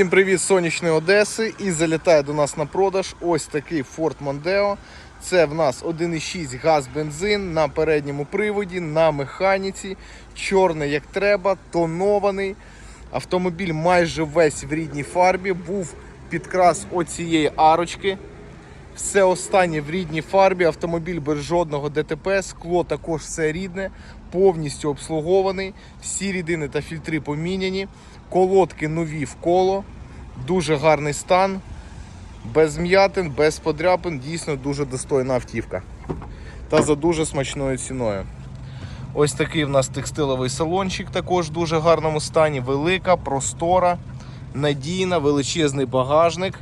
Всім привіт сонячної Одеси і залітає до нас на продаж ось такий Ford Mondeo. Це в нас 1,6 газ бензин на передньому приводі, на механіці, чорний як треба, тонований. Автомобіль майже весь в рідній фарбі, був підкрас оцієї арочки. Все останнє в рідній фарбі, автомобіль без жодного ДТП, скло також все рідне, повністю обслугований, всі рідини та фільтри поміняні, колодки нові в коло, дуже гарний стан, без м'ятин, без подряпин, дійсно дуже достойна автівка. Та за дуже смачною ціною. Ось такий в нас текстиловий салончик, також в дуже гарному стані, велика, простора, надійна, величезний багажник.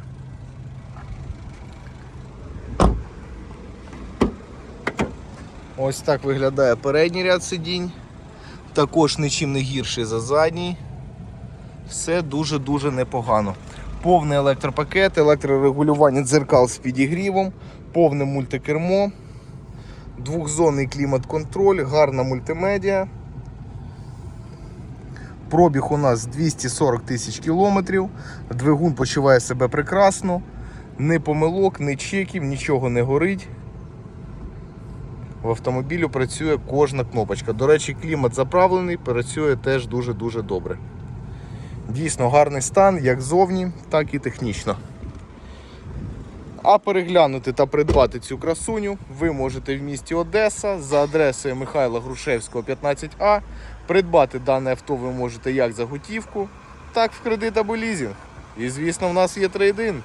Ось так виглядає передній ряд сидінь. Також нічим не гірший за задній. Все дуже-дуже непогано. Повний електропакет, електрорегулювання дзеркал з підігрівом, повне мультикермо, двохзонний клімат-контроль, гарна мультимедіа. Пробіг у нас 240 тисяч кілометрів. Двигун почуває себе прекрасно. Ні помилок, ні чеків, нічого не горить. В автомобілю працює кожна кнопочка. До речі, клімат заправлений, працює теж дуже-дуже добре. Дійсно гарний стан, як зовні, так і технічно. А переглянути та придбати цю красуню ви можете в місті Одеса за адресою Михайла Грушевського, 15А. Придбати дане авто ви можете як за готівку, так в кредит або лізинг. І звісно, в нас є трейдин.